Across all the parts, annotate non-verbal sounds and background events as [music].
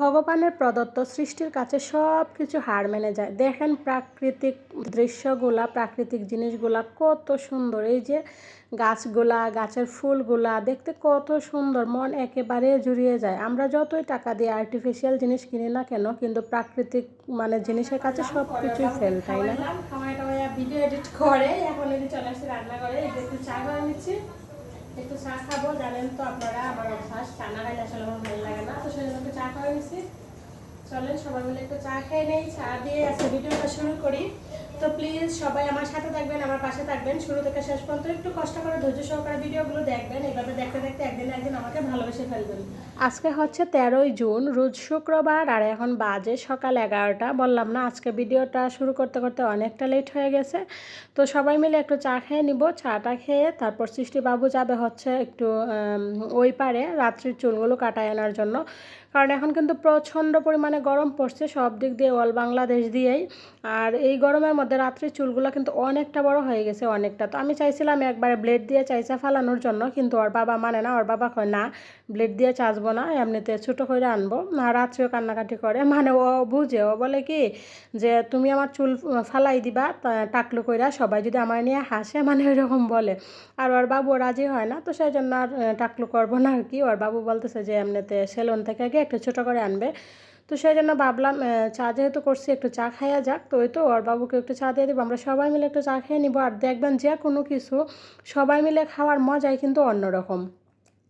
ভগবানের প্রদত্ত সৃষ্টির কাছে সব কিছু হার মেনে যায়। দেখেন প্রাকৃতিক দৃশ্যগুলা, প্রাকৃতিক জিনিসগুলা কত সুন্দর। এই যে গাছগুলা, গাছের ফুলগুলা দেখতে কত সুন্দর, মন একেবারে জুড়িয়ে যায়। আমরা যতই টাকা দিয়ে আর্টিফিশিয়াল জিনিস কিনি না কেন, কিন্তু প্রাকৃতিক মানে জিনিসের কাছে সব কিছুই ফেল তাই না? ভিডিও এডিট করে, এখন চলে আসছি রান্না করে একটু চা খাব, জানেন তো আপনারা, আমার অভ্যাস, চা না খাইলে আসলে আমার ভালো লাগে না। তো সেই জন্য চা খাওয়া নিচ্ছি চলেন, সবাই মিলে একটু চা খেয়ে নেই, চা দিয়ে আজকে ভিডিওটা শুরু করি। তো প্লিজ সবাই আমার সাথে থাকবেন, আমার পাশে থাকবেন। শুরু থেকে শেষ পর্যন্ত একটু কষ্ট করে ধৈর্য সহকারে ভিডিওগুলো দেখবেন। এভাবে দেখতে দেখতে একদিন একদিন আমাকে আজকে হচ্ছে তেরোই জুন, রোজ শুক্রবার, আর এখন বাজে সকাল এগারোটা। বললাম না, আজকে ভিডিওটা শুরু করতে করতে অনেকটা লেট হয়ে গেছে। তো সবাই মিলে একটু চা খেয়ে নিব। চাটা খেয়ে তারপর সৃষ্টিবাবু যাবে হচ্ছে একটু ওই পারে রাত্রির চুলগুলো কাটায় আনার জন্য। কারণ এখন কিন্তু প্রচণ্ড পরিমাণে গরম পড়ছে সব দিক দিয়ে অল বাংলাদেশ দিয়েই। আর এই গরমের মধ্যে রাত্রির চুলগুলো কিন্তু অনেকটা বড় হয়ে গেছে, অনেকটা। তো আমি চাইছিলাম একবারে ব্লেড দিয়ে চাইচা ফালানোর জন্য, কিন্তু ওর বাবা মানে না, ওর বাবা কয়, না ব্লেড দিয়ে চাচবো না, এমনিতে ছোটো করে আনব। আর রাত্রেও কান্নাকাটি করে। মানে ও বুঝে, ও বলে কি, যে তুমি আমার চুল ফালাই দিবা টাকলু কইরা সবাই যদি আমার নিয়ে হাসে মানে ওইরকম বলে। আর ওর বাবু রাজি হয় না, তো সেই জন্য আর টাকলু করব না আর কি। ওর বাবু বলতেছে যে, এমনিতে সেলুন থেকে গিয়ে একটু ছোটো করে আনবে। তো সেই জন্য ভাবলাম চা যেহেতু করছি একটু চা খাইয়া যাক। তো ওই তো ওর বাবুকে একটু চা দিয়ে দেবো। আমরা সবাই মিলে একটু চা খেয়ে নিবো। আর দেখবেন যে কোনো কিছু সবাই মিলে খাওয়ার মজাই কিন্তু অন্যরকম।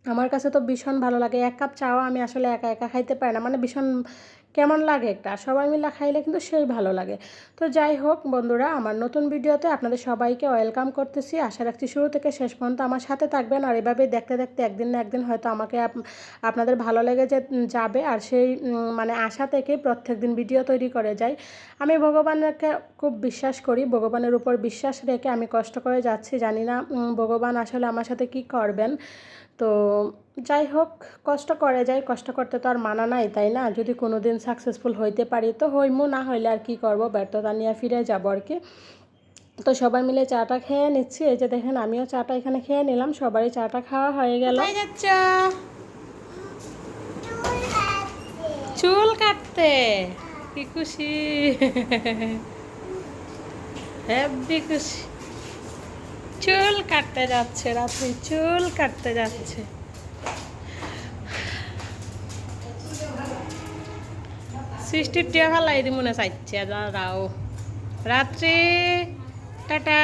আমার কাছে তো ভীষণ ভালো লাগে। এক কাপ চাও আমি আসলে একা একা খাইতে পারি না। মানে ভীষণ কেমন লাগে একটা? সবাই মিলে খাইলে কিন্তু সেই ভালো লাগে। তো যাই হোক বন্ধুরা, আমার নতুন ভিডিওতে আপনাদের সবাইকে ওয়েলকাম করতেছি। আশা রাখছি শুরু থেকে শেষ পর্যন্ত আমার সাথে থাকবেন। আর এভাবে দেখতে দেখতে একদিন না একদিন হয়তো আমাকে আপ- আপনাদের ভালো লেগে যাবে। আর সেই মানে আশা থেকে প্রত্যেক দিন ভিডিও তৈরি করে যাই। আমি ভগবানকে খুব বিশ্বাস করি। ভগবানের উপর বিশ্বাস রেখে আমি কষ্ট করে যাচ্ছি। জানি না ভগবান আসলে আমার সাথে কি করবেন। তো যাই হোক, কষ্ট করে যাই, কষ্ট করতে তো আর মানা নাই, তাই না? যদি কোনো দিন সাকসেসফুল হইতে পারি, তো হইমু, না হইলে আর কি করব? ব্যর্থতা নিয়ে ফিরে যাব আর কি। তো সবাই মিলে চাটা খেয়ে নিচ্ছি। এই যে দেখেন, আমিও চাটা এখানে খেয়ে নিলাম, সবারই চাটা খাওয়া হয়ে গেল। চুল কাটতে। কি খুশি। [laughs] হেব্বি খুশি। চুল কাটতে যাচ্ছে, রাত্রি চুল কাটতে যাচ্ছে। সৃষ্টির টিয়া ফেলাই দি মনে চাইছে, দাঁড়াও। রাত্রি, টাটা।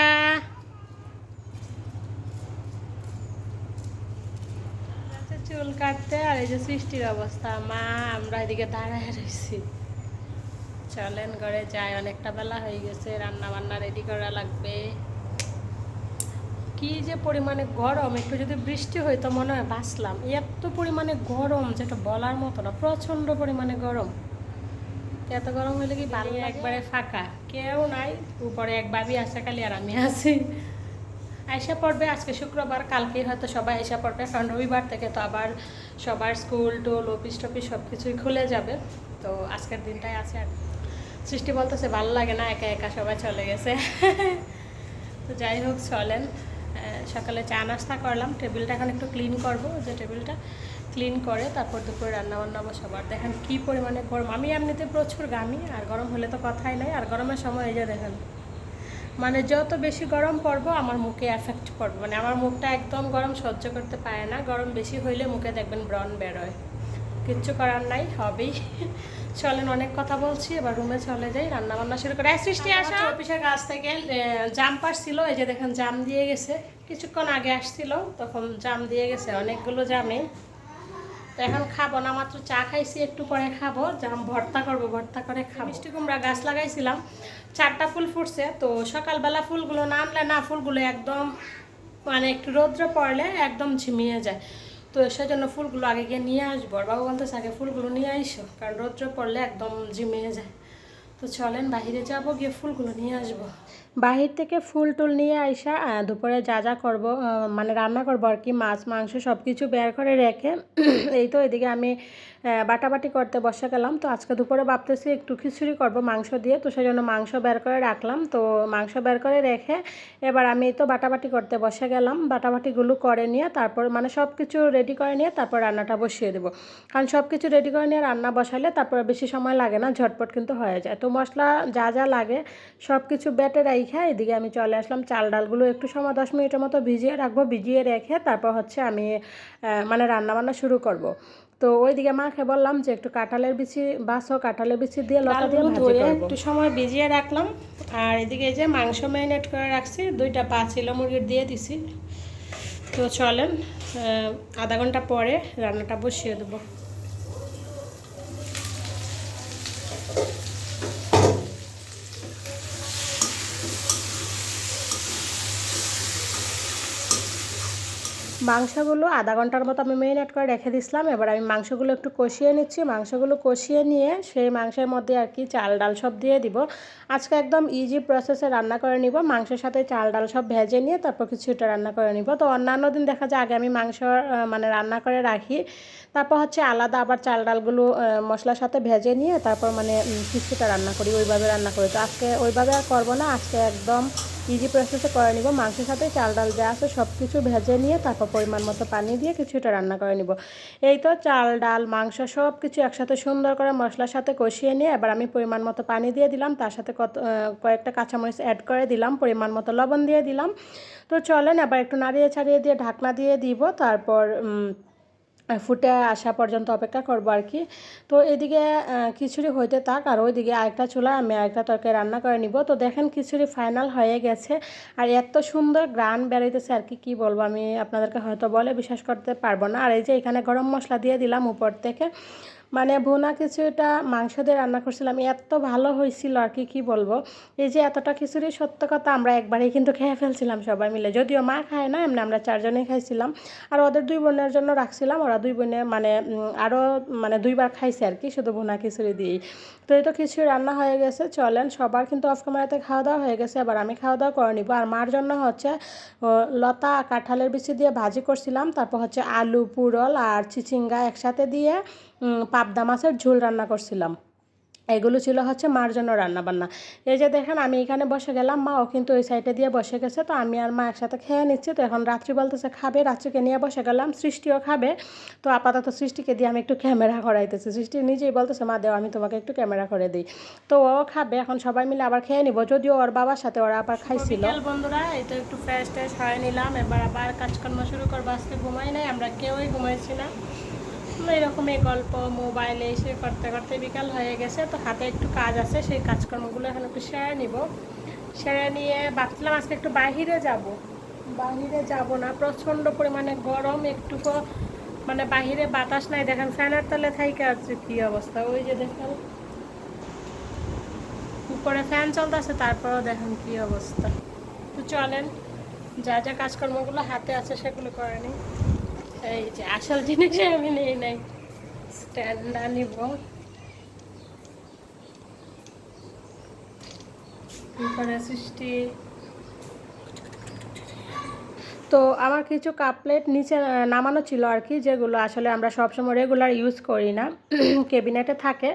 চুল কাটতে আর এই যে সৃষ্টির অবস্থা, মা, আমরা এদিকে দাঁড়ায় রয়েছি চলেন ঘরে, যাই, অনেকটা বেলা হয়ে গেছে রান্না বান্না রেডি করা লাগবে। কি যে পরিমাণে গরম একটু যদি বৃষ্টি হয় তো মনে হয় বাঁচলাম। এত পরিমাণে গরম যেটা বলার মতো না প্রচণ্ড পরিমাণে গরম। এত গরম হলে কি বালি একবারে ফাঁকা। কেউ নাই উপরে এক বাবি আছে খালি আর আমি আছি। আইসা পড়বে আজকে শুক্রবার কালকে হয়তো সবাই আইসা পড়বে কারণ রবিবার থেকে তো আবার সবার স্কুল টোল অফিস টফিস সব কিছুই খুলে যাবে। তো আজকের দিনটাই আছে আর সৃষ্টি বলতেছে ভালো লাগে না একা একা সবাই চলে গেছে। [laughs] তো যাই হোক চলেন। সকালে চা নাস্তা করলাম। টেবিলটা এখন একটু ক্লিন করব। যে টেবিলটা ক্লিন করে তারপর দুপুরে রান্না বান্না সবার। দেখেন কী পরিমাণে গরম। আমি এমনিতে প্রচুর গামি আর গরম হলে তো কথাই নাই। আর গরমের সময় এই যে দেখেন মানে যত বেশি গরম পড়ব, আমার মুখে এফেক্ট পড়বে। মানে আমার মুখটা একদম গরম সহ্য করতে পারে না। গরম বেশি হইলে মুখে দেখবেন ব্রণ বেরোয় কিচ্ছু করার নাই হবেই। চলেন অনেক কথা বলছি এবার রুমে চলে যাই রান্না বান্না শুরু করে। সৃষ্টি আসা। অফিসের কাছ থেকে জাম পারছিল এই যে দেখেন জাম দিয়ে গেছে। কিছুক্ষণ আগে আসছিল তখন জাম দিয়ে গেছে অনেকগুলো জামে। তো এখন খাব না মাত্র চা খাইছি একটু পরে খাব। জাম ভর্তা করব ভর্তা করে খাব। মিষ্টি কুমড়া গাছ লাগাইছিলাম চারটা ফুল ফুটছে তো সকালবেলা ফুলগুলো না আনলে না ফুলগুলো একদম মানে একটু রৌদ্র পড়লে একদম ঝিমিয়ে যায়। তো সেই জন্য ফুলগুলো আগে গিয়ে নিয়ে আসব। আর বাবু বলতেছে আগে ফুলগুলো নিয়ে আইসো, কারণ রৌদ্র পড়লে একদম জিমে যায়। তো চলেন বাহিরে যাব, গিয়ে ফুলগুলো নিয়ে আসব। বাহির থেকে ফুল টুল নিয়ে আইসা দুপুরে যা যা করব মানে রান্না করব আর কি, মাছ, মাংস সব কিছু বের করে রেখে, [clears throat] এই তো এদিকে আমি বাটাবাটি করতে বসে গেলাম। তো আজকে দুপুরে ভাবতেছি একটু খিচুড়ি করব মাংস দিয়ে। তো সেই জন্য মাংস বের করে রাখলাম। তো মাংস বের করে রেখে এবার আমি তো বাটাবাটি করতে বসে গেলাম। বাটাবাটিগুলো করে নিয়ে তারপর মানে সব কিছু রেডি করে নিয়ে তারপর রান্নাটা বসিয়ে দেবো। কারণ সব কিছু রেডি করে নিয়ে রান্না বসালে তারপর বেশি সময় লাগে না, ঝটপট কিন্তু হয়ে যায়। তো মশলা যা যা লাগে সব কিছু বেটে রাইখে এদিকে আমি চলে আসলাম। চাল ডালগুলো একটু সময় দশ মিনিটের মতো ভিজিয়ে রাখব। ভিজিয়ে রেখে তারপর হচ্ছে আমি মানে রান্না বান্না শুরু করব। তো ওইদিকে মাকে বললাম যে একটু কাঁঠালের বিচি বাসো কাঁঠালের বিচি দিয়ে লতা দিয়ে ভাজি করব। একটু সময় ভিজিয়ে রাখলাম। আর এদিকে এই যে মাংস ম্যারিনেট করে রাখছি দুইটা পা ছিল মুরগির দিয়ে দিছি। তো চলেন আধা ঘণ্টা পরে রান্নাটা বসিয়ে দেবো। মাংসগুলো আধা ঘণ্টার মতো আমি মেরিনেট করে রেখে দিছিলাম এবার আমি মাংসগুলো একটু কষিয়ে নিচ্ছি। মাংসগুলো কষিয়ে নিয়ে সেই মাংসের মধ্যে আর কি চাল ডাল সব দিয়ে দিব। আজকে একদম ইজি প্রসেসে রান্না করে নিব। মাংসের সাথে চাল ডাল সব ভেজে নিয়ে তারপর কিছুটা রান্না করে নিব। তো অন্যান্য দিন দেখা যায় আগে আমি মাংস মানে রান্না করে রাখি। তারপর হচ্ছে আলাদা আবার চাল ডালগুলো মশলার সাথে ভেজে নিয়ে তারপর মানে কিছুটা রান্না করি। ওইভাবে রান্না করি। তো আজকে ওইভাবে আর করব না। আজকে একদম ইজি প্রসেসে করে নিব? মাংসের সাথে চাল, ডাল যা আছে সব কিছু ভেজে নিয়ে তারপর পরিমাণ মতো পানি দিয়ে কিছু কিছুটা রান্না করে নিব। এই তো চাল, ডাল, মাংস সব কিছু একসাথে সুন্দর করে মশলার সাথে কষিয়ে নিয়ে এবার আমি পরিমাণ মতো পানি দিয়ে দিলাম। তার সাথে কত কয়েকটা কাঁচামরিচ অ্যাড করে দিলাম। পরিমাণ মতো লবণ দিয়ে দিলাম। তো চলেন এবার একটু নাড়িয়ে ছাড়িয়ে দিয়ে ঢাকনা দিয়ে দিব। তারপর ফুটে আসা পর্যন্ত অপেক্ষা করব আর কি। তো এদিকে খিচুড়ি হইতে থাক আর ওইদিকে আরেকটা চুলা, আমি আরেকটা তরকারি রান্না করে নিব। তো দেখেন খিচুড়ি ফাইনাল হয়ে গেছে আর এত সুন্দর গ্রান বেড়াইতেছে আর কি, কী বলব আমি আপনাদেরকে হয়তো বলে বিশ্বাস করতে পারব না। আর এই যে এখানে গরম মশলা দিয়ে দিলাম উপর থেকে মানে ভুনা কিছুটা মাংস দিয়ে রান্না করছিলাম, এত ভালো হয়েছিল আর কি, কী বলব? এই যে এতটা খিচুড়ি, সত্য কথা, আমরা একবারেই কিন্তু খেয়ে ফেলছিলাম সবাই মিলে। যদিও মা খায় না, এমনি আমরা চারজনেই খাইছিলাম। আর ওদের দুই বোনের জন্য রাখছিলাম, ওরা দুই বোনে মানে আরও মানে দুইবার খাইছে আর কি, শুধু ভুনা খিচুড়ি দিয়েই। তো এই তো খিচুড়ি রান্না হয়ে গেছে, চলেন, সবার কিন্তু অফ ক্যামেরাতে খাওয়া দাওয়া হয়ে গেছে, এবার আমি খাওয়া দাওয়া করে নিব। আর মার জন্য হচ্ছে লতা কাঁঠালের বিচি দিয়ে ভাজি করছিলাম, তারপর হচ্ছে আলু পুরল আর চিচিঙ্গা একসাথে দিয়ে পাবদা মাছের ঝোল রান্না করছিলাম। এগুলো ছিল হচ্ছে মার জন্য রান্না বান্না এই যে দেখেন আমি এখানে বসে গেলাম মাও কিন্তু ওই সাইডে দিয়ে বসে গেছে। তো আমি আর মা একসাথে খেয়ে নিচ্ছি। তো এখন রাত্রি বলতেছে খাবে? রাত্রিকে নিয়ে বসে গেলাম সৃষ্টিও খাবে। তো আপাতত সৃষ্টিকে দিয়ে আমি একটু ক্যামেরা করাইতেছি সৃষ্টি নিজেই বলতেছে মা দেও আমি তোমাকে একটু ক্যামেরা করে দিই। তো ও খাবে এখন সবাই মিলে আবার খেয়ে নিব। যদিও ওর বাবার সাথে ওরা আবার খাইছিল। বন্ধুরা এই তো একটু ফ্রেশ ট্রেশ হয়ে নিলাম। এবার আবার কাজকর্ম শুরু করব। আজকে ঘুমাই নাই আমরা কেউই ঘুমাইছি না। এরকমই গল্প মোবাইলে এসে করতে করতে বিকাল হয়ে গেছে, তো হাতে একটু কাজ আছে, সেই কাজকর্মগুলো এখন একটু সেরে নিব। সেরে নিয়ে ভাবছিলাম আজকে একটু বাহিরে যাব। বাহিরে যাব না, প্রচণ্ড পরিমাণে গরম, একটু মানে বাহিরে বাতাস নাই, দেখেন ফ্যানের তলে থাইকে আছে কী অবস্থা, ওই যে দেখেন। উপরে ফ্যান চলতেছে, তারপরেও দেখেন কী অবস্থা। তো চলেন, যা যা কাজকর্মগুলো হাতে আছে, সেগুলো করে নিই। এই যে আসল জিনিসে আমি নেই নাই। স্ট্যান্ড আনিব সৃষ্টি? তো আমার কিছু কাপলেট নিচে নামানো ছিল আর কি, যেগুলো আসলে আমরা সবসময় রেগুলার ইউজ করি না। [clears throat] কেবিনেটে থাকে।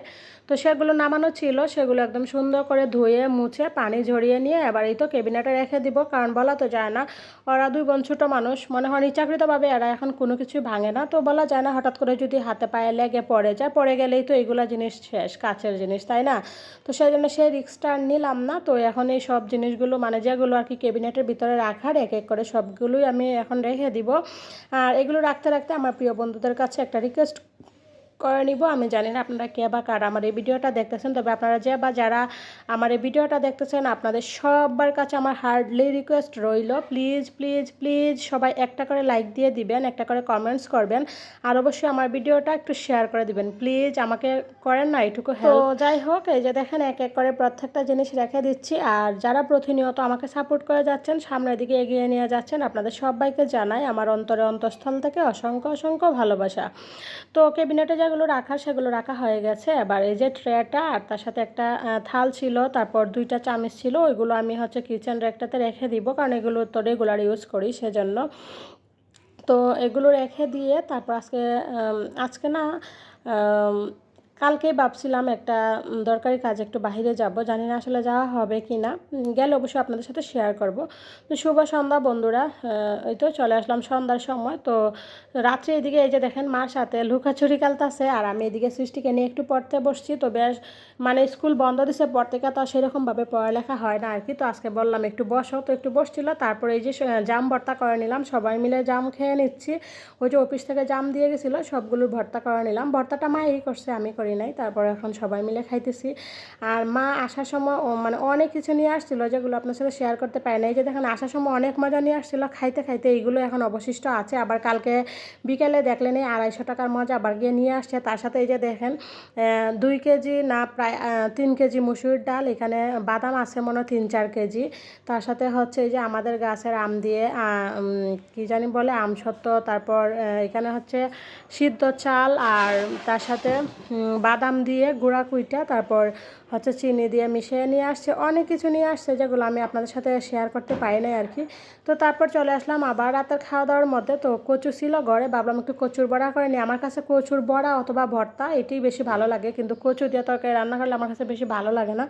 তো সেগুলো নামানো ছিল, সেগুলো একদম সুন্দর করে ধুয়ে, মুছে, পানি ঝরিয়ে নিয়ে এবার এই তো কেবিনেটে রেখে দিব। কারণ বলা তো যায় না, ওরা দুই বোন ছোটো মানুষ, মনে হয় নিচাকৃতভাবে এরা এখন কোনো কিছুই ভাঙে না। তো বলা যায় না, হঠাৎ করে যদি হাতে পায়ে লেগে পড়ে যায়, পড়ে গেলেই তো এইগুলো জিনিস শেষ কাছের জিনিস, তাই না? তো সেই জন্য সেই রিক্সটা নিলাম না। তো এখন এই সব জিনিসগুলো মানে যেগুলো আর কি কেবিনেটের ভিতরে রাখার, এক এক করে সবগুলোই আমি এখন রেখে দিব। আর এগুলো রাখতে রাখতে আমার প্রিয় বন্ধুদের কাছে একটা রিকোয়েস্ট করে নিব। আমি জানি না আপনারা কে বা কার আমার এই ভিডিওটা দেখতেছেন। তবে আপনারা যে বা যারা আমার এই ভিডিওটা দেখতেছেন আপনাদের সবার কাছে আমার হার্ডলি রিকোয়েস্ট রইল। প্লিজ প্লিজ প্লিজ সবাই একটা করে লাইক দিয়ে দিবেন একটা করে কমেন্টস করবেন। আর অবশ্যই আমার ভিডিওটা একটু শেয়ার করে দিবেন। প্লিজ আমাকে করেন না এইটুকু তো যাই হোক এই যে দেখেন এক এক করে প্রত্যেকটা জিনিস রেখে দিচ্ছি। আর যারা প্রতিনিয়ত আমাকে সাপোর্ট করে যাচ্ছেন সামনের দিকে এগিয়ে নিয়ে যাচ্ছেন আপনাদের সবাইকে জানাই আমার অন্তরে অন্তঃস্থল থেকে অসংখ্য অসংখ্য ভালোবাসা। তো কেবিনেটে যেগুলো রাখা, সেগুলো রাখা হয়ে গেছে। এবার এই যে ট্রেটা আর তার সাথে একটা থাল ছিল, তারপর দুইটা চামচ ছিল, ওইগুলো আমি হচ্ছে কিচেন র্যাকটাতে রেখে দিব, কারণ এগুলো তো রেগুলার ইউজ করি সেজন্য। তো এগুলো রেখে দিয়ে তারপর আজকে আজকে না আম, কালকেই ভাবছিলাম একটা দরকারি কাজ একটু বাইরে যাব। জানি না আসলে যাওয়া হবে কি না গেলে অবশ্যই আপনাদের সাথে শেয়ার করব। তো শুভ সন্ধ্যা বন্ধুরা। ওই তো চলে আসলাম সন্ধ্যার সময়। তো রাত্রে এদিকে এই যে দেখেন মার সাথে লুকাচুরি খেলতেছে আর আমি এদিকে সৃষ্টিকে নিয়ে একটু পড়তে বসছি। তো বেশ মানে স্কুল বন্ধ দিছে পর থেকে তো সেরকমভাবে পড়ালেখা হয় না আর কি। তো আজকে বললাম একটু বসো। তো একটু বসছিল। তারপরে এই যে জাম ভর্তা করে নিলাম। সবাই মিলে জাম খেয়ে নিচ্ছি। ওই যে অফিস থেকে জাম দিয়ে গেছিল সবগুলোর ভর্তা করে নিলাম। ভর্তাটা মা এই করছে আমি করি নাই, তারপরে এখন সবাই মিলে খাইতেছি। আর মা আসার সময় মানে অনেক কিছু নিয়ে আসছিল যেগুলো আপনার সাথে শেয়ার করতে পারি না এই যে দেখেন, আসার সময় অনেক মজা নিয়ে আসছিল, খাইতে খাইতে এইগুলো এখন অবশিষ্ট আছে। আবার কালকে বিকেলে দেখলেন এই আড়াইশো টাকার মজা আবার গিয়ে নিয়ে আসছে। তার সাথে এই যে দেখেন দুই কেজি না প্রায় তিন কেজি মুসুর ডাল, এখানে বাদাম আছে মনে তিন চার কেজি। তার সাথে হচ্ছে এই যে আমাদের গাছের আম দিয়ে কি জানি বলে, আমসত্ত্ব, তারপর এখানে হচ্ছে সিদ্ধ চাল আর তার সাথে বাদাম দিয়ে গুঁড়া কুইটা, তারপর হচ্ছে চিনি দিয়ে মিশিয়ে নিয়ে আসছে। অনেক কিছু নিয়ে আসছে যেগুলো আমি আপনাদের সাথে শেয়ার করতে পারি নাই আর কি। তো তারপর চলে আসলাম আবার রাতের খাওয়া দাওয়ার মধ্যে। তো কচু ছিল ঘরে, ভাবলাম একটু কচুর বড়া করে নিই। আমার কাছে কচুর বড়া অথবা ভর্তা এটাই বেশি ভালো লাগে, কিন্তু কচু দিয়ে তরকারি রান্না করলে আমার কাছে বেশি ভালো লাগে না।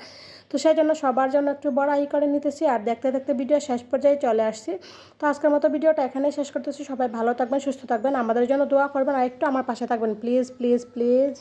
তো সেই জন্য সবার জন্য একটু বড়া ই করে নিতেছি আর দেখতে দেখতে ভিডিও শেষ পর্যায়ে চলে আসছি। তো আজকের মতো ভিডিওটা এখানেই শেষ করতেছি। সবাই ভালো থাকবেন, সুস্থ থাকবেন। আমাদের জন্য দোয়া করবেন আর একটু আমার পাশে থাকবেন। Please please please